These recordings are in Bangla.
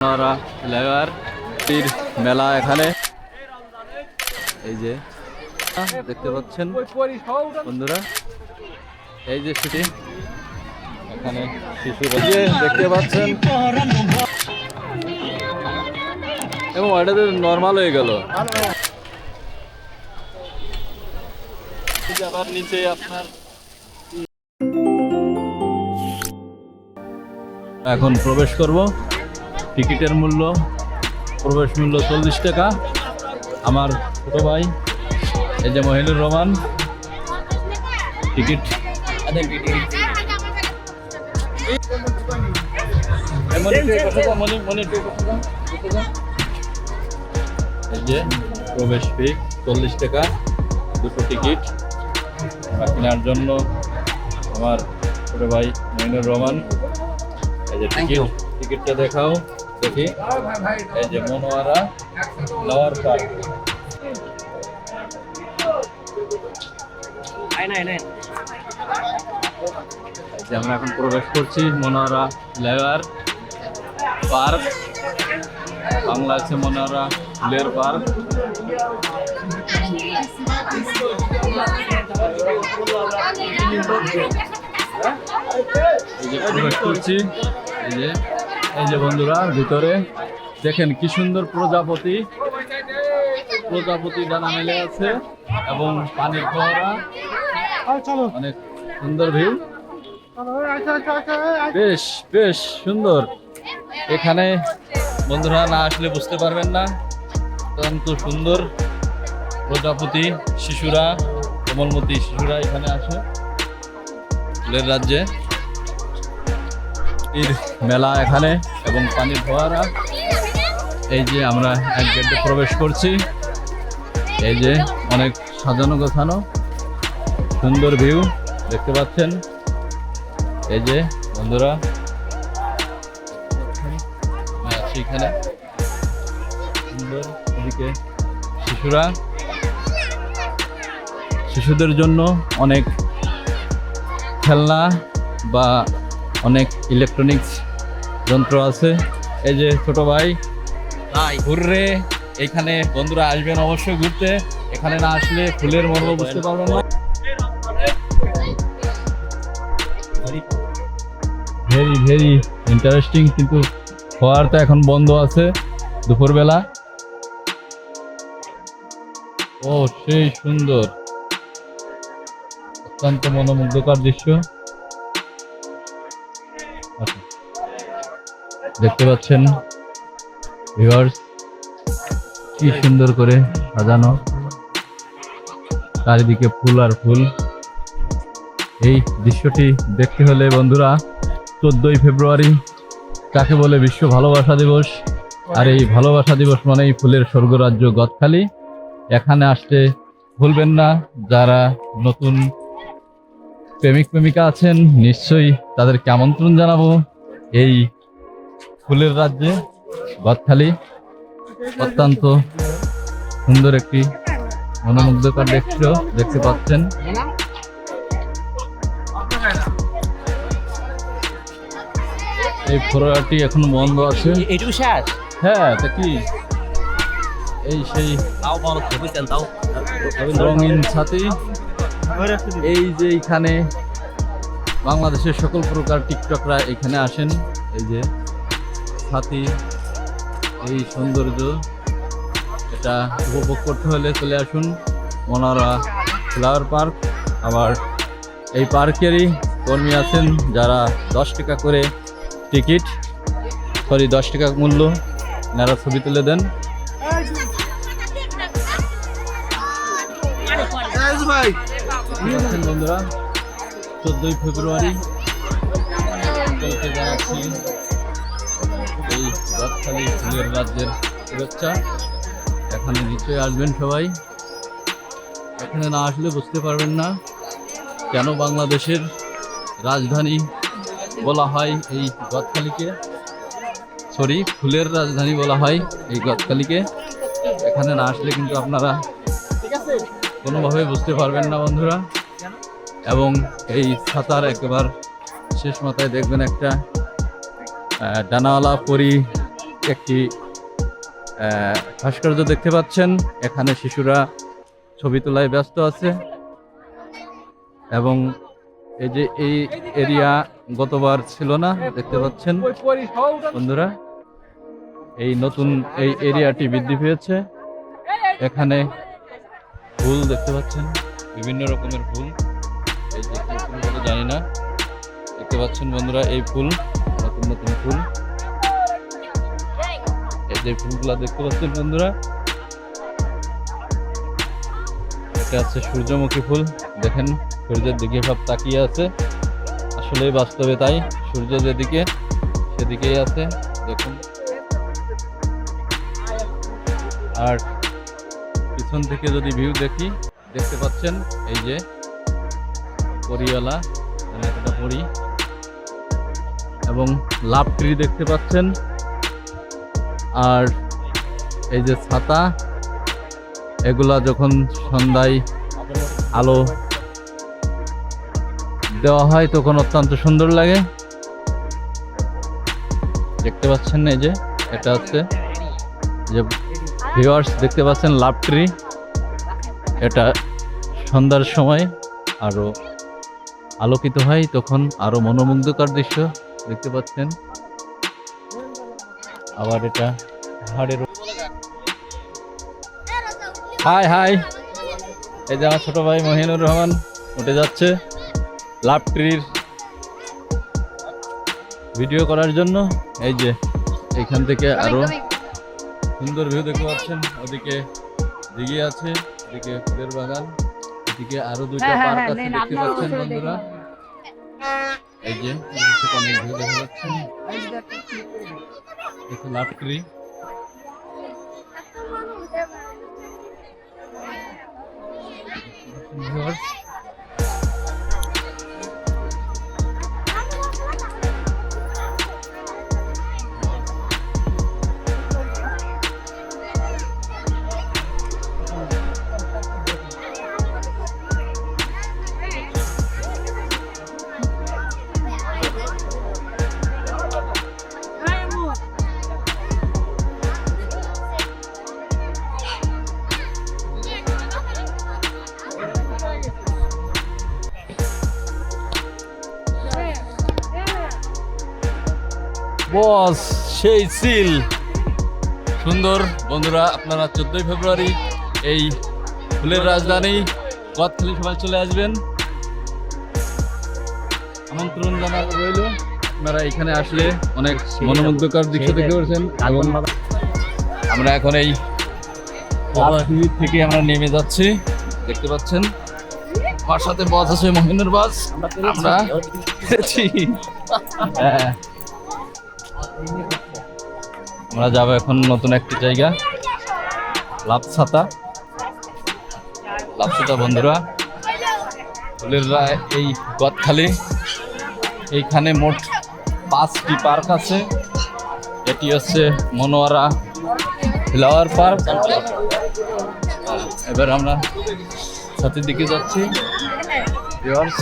ফ্লেভার মেলা এখানে। এই যে, দেখতে পাচ্ছেন বন্ধুরা, এই যে সেটি এখানে যে দেখতে পাচ্ছেন। এবং এটা তো নর্মাল হয়ে গেল। আবার নিচে আপনার এখন প্রবেশ করব। টিকিটের মূল্য প্রবেশ মূল্য চল্লিশ টাকা। আমার ছোট ভাই এই যে মহিনুর রহমান টিকিট। এই যে প্রবেশ ফি চল্লিশ টাকা দুটো টিকিট। কেনার জন্য আমার ছোট ভাই মহিনুর রহমান এই যে টিকিট টিকিটটা দেখাও। দেখি। এই যে মনোয়ারা লাওয়ার পার্ক যে আমরা এখন প্রবেশ করছি, মনোয়ারা লেয়ার পার্ক বাংলা আছে মনোয়ারা লেয়ার পার্ক এই যে প্রবেশ করছি, এই যে এই যে বন্ধুরা, ভিতরে দেখেন কি সুন্দর প্রজাপতি। প্রজাপতি ডানা মেলে আছে এবং পানির ফোয়ারা। অনেক সুন্দর ভিউ। বেশ বেশ সুন্দর। এখানে বন্ধুরা না আসলে বুঝতে পারবেন না। অত্যন্ত সুন্দর প্রজাপতি শিশুরা, কমলমতি শিশুরা এখানে আসে। ফুলের রাজ্যে। মেলা এখানে এবং পানির ফোয়ারা এই যে আমরা এক গেটে প্রবেশ করছি। এই যে অনেক সাজানো গোছানো, সুন্দর ভিউ দেখতে পাচ্ছেন। এই যে বন্ধুরা এখানে। সুন্দর এদিকে শিশুরা। শিশুদের জন্য অনেক খেলনা বা অনেক ইলেকট্রনিক্স যন্ত্র আছে। এই যে ছোট ভাই। ঘুররে এখানে বন্ধুরা আসবেন অবশ্যই ঘুরতে। এখানে না আসলে ফুলের মর্ম বুঝতে পারবেন না। ভেরি ভেরি ইন্টারেস্টিং কিন্তু হওয়ার তো এখন বন্ধ আছে দুপুরবেলা। ও সেই সুন্দর। অত্যন্ত মনোমুগ্ধকর দৃশ্য। দেখতে পাচ্ছেন? ভিউয়ার্স কি সুন্দর করে সাজানো। চারিদিকে ফুল আর ফুল। এই দৃশ্যটি দেখতে হলে বন্ধুরা, চোদ্দই ফেব্রুয়ারি কাকে বলে বিশ্ব ভালোবাসা দিবস? আর এই ভালোবাসা দিবস মানেই ফুলের স্বর্গরাজ্য গদখালি। এখানে আসতে ভুলবেন না, যারা নতুন প্রেমিক প্রেমিকা আছেন, নিশ্চয়ই তাদেরকে আমন্ত্রণ জানাব। এই ফুলের রাজ্যে গদখালি অত্যন্ত সুন্দর একটি মনোমুগ্ধকর দৃশ্য দেখতে পাচ্ছেন। এই ফোরাটি এখন বন্ধ আছে। এইটুকু শেষ হ্যাঁ তা কি? এই সেই রঙিন ছাতি। এই যে এখানে বাংলাদেশের সকল প্রকার টিকটকরা এখানে আসেন। এই যে ছাতি এই সৌন্দর্য এটা উপভোগ করতে হলে চলে আসুন মনোরা ফ্লাওয়ার পার্ক। আবার এই পার্কেরই কর্মী আছেন যারা দশ টাকা করে টিকিট সরি দশ টাকা মূল্য এনারা ছবি তুলে দেন। বন্ধুরা চোদ্দই ফেব্রুয়ারি সকলকে জানাচ্ছি গদখালি ফুলের রাজ্যের শুভেচ্ছা। এখানে নিশ্চয়ই আসবেন সবাই। এখানে না আসলে বুঝতে পারবেন না কেন বাংলাদেশের রাজধানী বলা হয় এই গদখালিকে সরি ফুলের রাজধানী বলা হয় এই গদখালিকে এখানে না আসলে কিন্তু আপনারা কোনোভাবে বুঝতে পারবেন না বন্ধুরা। এবং এই ছাতার একেবারে শেষ মাথায় দেখবেন একটা ডানাওয়ালা পরি একটি ভাস্কর্য দেখতে পাচ্ছেন। এখানে শিশুরা ছবি তোলায় ব্যস্ত আছে। এবং এই যে এই এরিয়া গতবার ছিল না, দেখতে পাচ্ছেন বন্ধুরা। এই নতুন এই এরিয়াটি বৃদ্ধি পেয়েছে। এখানে ফুল দেখতে পাচ্ছেন, বিভিন্ন রকমের ফুল। এই যে জানি না। দেখতে পাচ্ছেন বন্ধুরা, এই ফুল নতুন নতুন ফুল। যে ফুলগুলা দেখতে পাচ্ছেন বন্ধুরা। এটা হচ্ছে সূর্যমুখী ফুল, দেখেন, সূর্যের দিকে সব তাকিয়ে আছে। আসলে বাস্তবে তাই, সূর্য যেদিকে, সেদিকেই আছে, দেখুন। আর পিছন থেকে যদি ভিউ দেখি, দেখতে পাচ্ছেন, এই যে পরিওয়ালা মানে একটা পরি। এবং লাভ ট্রি দেখতে পাচ্ছেন। আর এই যে ছাতা, এগুলা যখন সন্ধ্যায় আলো দেওয়া হয়, তখন অত্যন্ত সুন্দর লাগে। দেখতে পাচ্ছেন এই যে, এটা হচ্ছে যে ভিউয়ার্স দেখতে পাচ্ছেন লাভ ট্রি এটা সন্ধ্যার সময় আরও আলোকিত হয়, তখন আরও মনোমুগ্ধকর দৃশ্য দেখতে পাচ্ছেন। আবার এটা পাহাড়ের হাই হাই। এই যে আমার ছোট ভাই মহিনুর রহমান উঠে যাচ্ছে লাভ ট্রির ভিডিও করার জন্য। এই যে এখান থেকে আরও সুন্দর ভিউ দেখতে পাচ্ছেন। ওদিকে দিঘি আছে এদিকে ফুলের বাগান এদিকে আরও দুইটা হ্যাঁ, হ্যাঁ, পার্ক হ্যাঁ, আছে দেখতে পাচ্ছেন বন্ধুরা। এই যে অনেক ভিউ দেখা যাচ্ছে লাভ ট্রি ভিউয়ার্স সেই সিল। সুন্দর বন্ধুরা আপনারা চোদ্দই ফেব্রুয়ারি এই ফুলের রাজধানী কতখালি সবাই চলে আসবেন। আমন্ত্রণ জানানো রইল। আপনারা এখানে আসলে অনেক মনোমুগ্ধকর দৃশ্য দেখতে পাচ্ছেন এবং আমরা এখন এই থেকে আমরা নেমে যাচ্ছি। দেখতে পাচ্ছেন আমার সাথে বাস আছে মহিনুর বাস। আমরা। হ্যাঁ। আমরা যাব এখন নতুন একটি জায়গা লাভছাতা লাভছাতা বন্ধুরা এই গদখালি এইখানে মোট পাঁচটি পার্ক আছে। এটি হচ্ছে মনোয়ারা ফ্লাওয়ার পার্ক। এবার আমরা সাথের দিকে যাচ্ছি। ভিউয়ার্স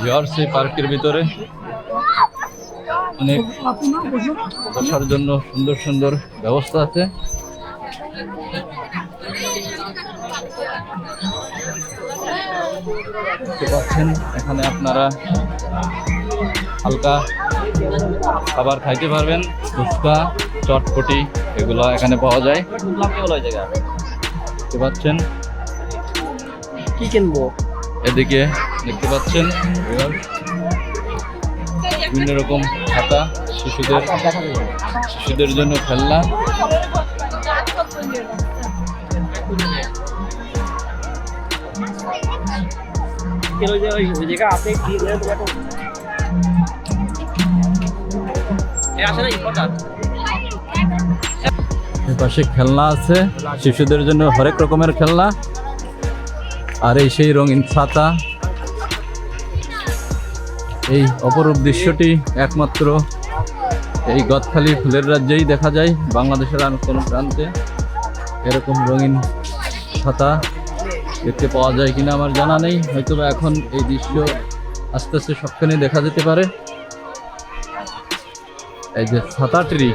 ভিউয়ার্স, এই পার্কের ভিতরে অনেক বসার জন্য সুন্দর সুন্দর ব্যবস্থা আছে। দেখতে পাচ্ছেন এখানে আপনারা হালকা খাবার খাইতে পারবেন ফুচকা চটপটি এগুলো এখানে পাওয়া যায়। দেখতে পাচ্ছেন। কি কিনবো? এদিকে দেখতে পাচ্ছেন বিভিন্ন রকম খাতা শিশুদের শিশুদের জন্য খেলনা। পাশে খেলনা আছে, শিশুদের জন্য হরেক রকমের খেলনা। আর এই সেই রঙিন ছাতা। এই অপরূপ দৃশ্যটি একমাত্র এই গদখালি ফুলের রাজ্যেই দেখা যায়। বাংলাদেশের আর কোনো প্রান্তে এরকম রঙিন ছাতা দেখতে পাওয়া যায় কিনা আমার জানা নেই। হয়তো এখন এই দৃশ্য আস্তে আস্তে সবখানে দেখা যেতে পারে। এই যে ছাতা ট্রি,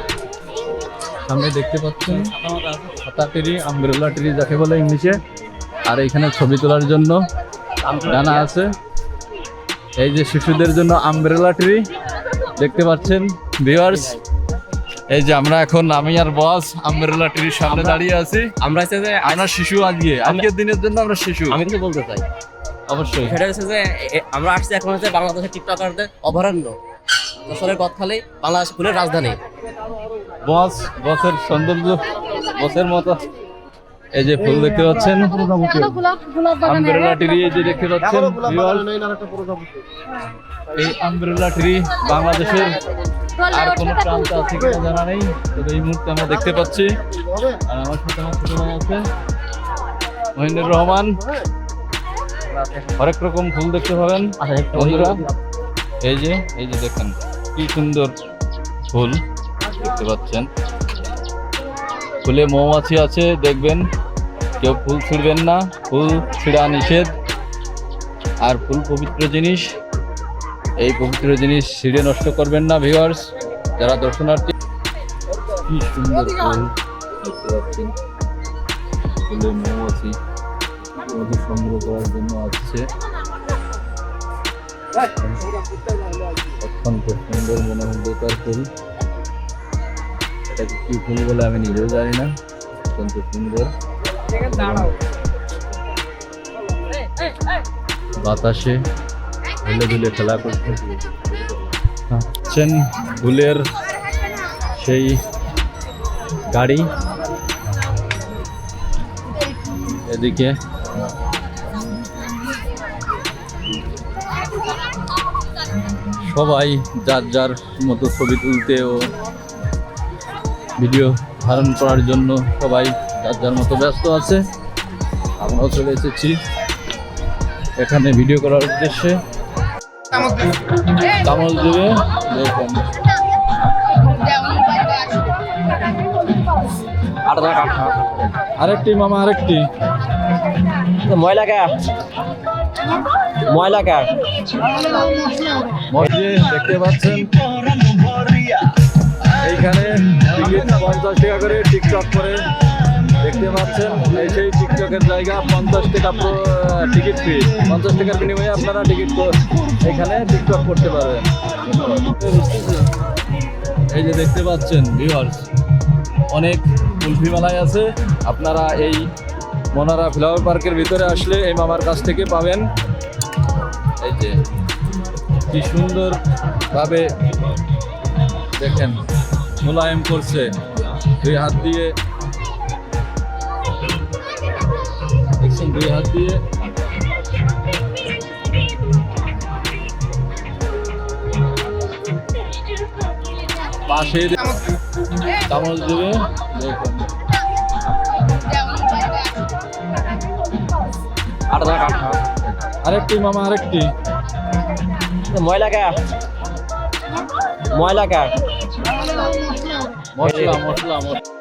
সামনে দেখতে পাচ্ছেন? ছাতা ট্রি আমব্রেলা ট্রি যাকে বলে ইংলিশে। আর এখানে ছবি তোলার জন্য ডানা আছে। এই যে শিশুদের জন্য আমব্রেলা ট্রি দেখতে পাচ্ছেন ভিউয়ার্স এই যে আমরা এখন আমি আর বস আমব্রেলা ট্রির সামনে দাঁড়িয়ে আছি। আমরা হচ্ছে যে আমরা শিশু আজকে। আজকের দিনের জন্য আমরা শিশু। আমি কিছু বলতে চাই। অবশ্যই। সেটা হচ্ছে যে আমরা আসছি এখন হচ্ছে বাংলাদেশের টিকটকারদের অভয়ারণ্য। যশোরের গদখালি বাংলাদেশ ফুলের রাজধানী। বস বসের সৌন্দর্য বসের মতো। এই যে ফুল দেখতে পাচ্ছেন? আমব্রেলা ট্রি এই যে দেখতে পাচ্ছেন এই আমব্রেলা ট্রি বাংলাদেশের আর কোন প্রান্ত আছে কিনা জানা নেই, তবে এই মুহূর্তে আমরা দেখতে পাচ্ছি। আর আমার সাথে আমার ছোট ভাই আছে, মহিনুর রহমান। হরেক রকম ফুল দেখতে পাবেন, বন্ধুরা। এই যে এই যে দেখেন, কি সুন্দর ফুল দেখতে পাচ্ছেন। ফুলে মৌমাছি আছে, দেখবেন। কেউ ফুল ছিঁড়বেন না, ফুল ছিঁড়া নিষেধ। আর ফুল পবিত্র জিনিস, এই পবিত্র জিনিস ছিঁড়ে নষ্ট করবেন না ভিউয়ার্স যারা দর্শনার্থী। কি সুন্দর ফুল। ফুলে মৌমাছি মধু সংগ্রহ করার জন্য আসছে। অত্যন্ত সুন্দর মনোমুগ্ধকর ফুল। এটাকে কি ফুল বলে আমি নিজেও জানি না। অত্যন্ত সুন্দর। বাতাসে ধুলে ধুলে খেলা করছে। হচ্ছেন ফুলের সেই গাড়ি। এদিকে সবাই যার যার মতো ছবি তুলতে ও ভিডিও ধারণ করার জন্য সবাই যার যার মতো ব্যস্ত আছে। আমরাও চলে এসেছি। এখানে ভিডিও করার উদ্দেশ্যে। কামল দেবে। দেখেন আরেকটি মামা আরেকটি। ময়লা কা ময়লা কা দেখতে পাচ্ছেন। এইখানে পঞ্চাশ টাকা করে টিকটক করে। দেখতে পাচ্ছেন, এই সেই টিকটকের জায়গা, পঞ্চাশ টাকা টিকিট ফি পঞ্চাশ টাকার বিনিময়ে আপনারা টিকিট এখানে টিকটক করতে পারবেন। এই যে দেখতে পাচ্ছেন ভিউয়ার্স অনেক কুলফি মালাই আছে। আপনারা এই মনারা ফ্লাওয়ার পার্কের ভিতরে আসলে এই মামার কাছ থেকে পাবেন। এই যে, কি সুন্দরভাবে দেখেন, মোলায়েম করছে। দুই হাত দিয়ে দুই হাত দিয়ে। পাশে চামচ দেবে। আরেকটি মামা আরেকটি। ময়লা কা। ময়লা কা। মশলা মশলা মশলা।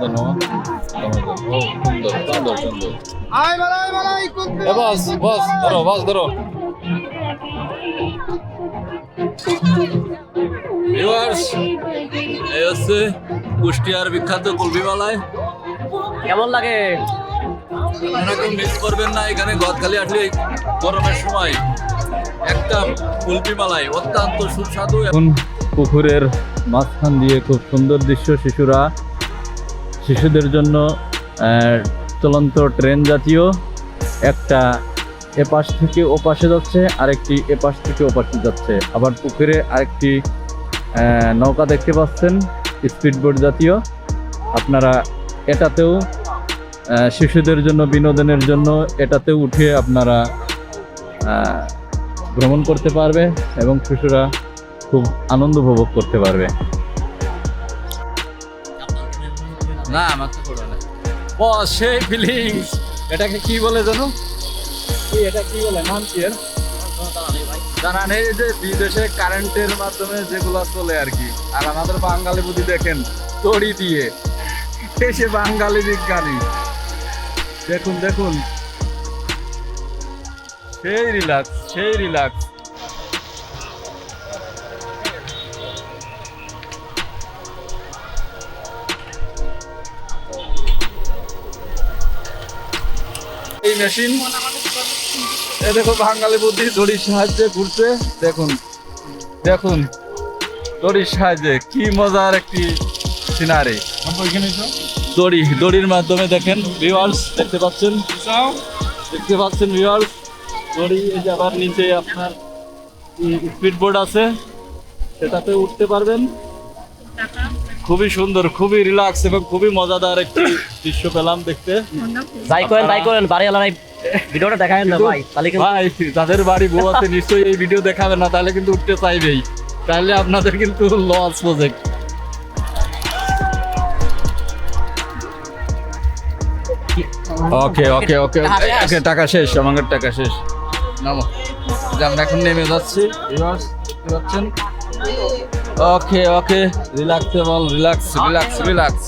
ধন্যবাদ সুন্দর সুন্দর সুন্দর এ বস বস ধরো বস ধরো। ভিউয়ার্স এই হচ্ছে কুষ্টিয়ার বিখ্যাত কুলফি মালায় কেমন লাগে? আপনারা মিস করবেন না এখানে গদখালি আসলে গরমের সময়। একটা কুলফি মালাই অত্যন্ত সুস্বাদু এখন পুকুরের মাঝখান দিয়ে খুব সুন্দর দৃশ্য, শিশুরা, শিশুদের জন্য চলন্ত ট্রেন জাতীয় একটা এপাশ থেকে ওপাশে যাচ্ছে, আরেকটি এপাশ থেকে ওপাশে যাচ্ছে। আবার পুকুরে আরেকটি নৌকা দেখতে পাচ্ছেন, স্পিডবোট জাতীয়। আপনারা এটাতেও শিশুদের জন্য, বিনোদনের জন্য এটাতেও উঠে আপনারা ভ্রমণ করতে পারবে এবং শিশুরা খুব আনন্দ উপভোগ করতে পারবে। না আমার তো করো না। ও এটাকে কি বলে জানো? এটা কি বলে? নাম কি এর? জানা নেই যে বিদেশে কারেন্টের মাধ্যমে যেগুলো চলে আর কি। আর আমাদের বাঙালি বুদ্ধি দেখেন, তড়ি দিয়ে। সে বাঙালি বিজ্ঞানী। দেখুন দেখুন। সেই রিল্যাক্স সেই রিল্যাক্স এই মেশিন। এ দেখো বাঙালি বুদ্ধি দড়ির সাহায্যে ঘুরছে। দেখুন দেখুন দড়ির সাহায্যে কি মজার একটি সিনারি দড়ি দড়ির মাধ্যমে দেখেন ভিউয়ার্স দেখতে পাচ্ছেন? দেখতে পাচ্ছেন ভিউয়ার্স দড়ি এই যে আবার নিচে আপনার স্পিড বোর্ড আছে। সেটাতে উঠতে পারবেন। খুবই সুন্দর খুবই রিল্যাক্স এবং খুবই মজাদার একটি দৃশ্য পেলাম দেখতে। যাই করেন তাই করেন বাড়িওয়ালা নাই ভিডিওটা দেখায় না ভাই তাহলে ভাই যাদের বাড়ি গোয়াতে নিশ্চয়ই এই ভিডিও দেখাবে না তাহলে কিন্তু উঠতে চাইবেই। তাহলে আপনাদের কিন্তু লস প্রজেক্ট ওকে ওকে ওকে টাকা শেষ। ওকে টাকা শেষ আমাদের টাকা শেষ। নামো। আমরা এখন নেমে যাচ্ছি। Okay okay relaxable relax relax relax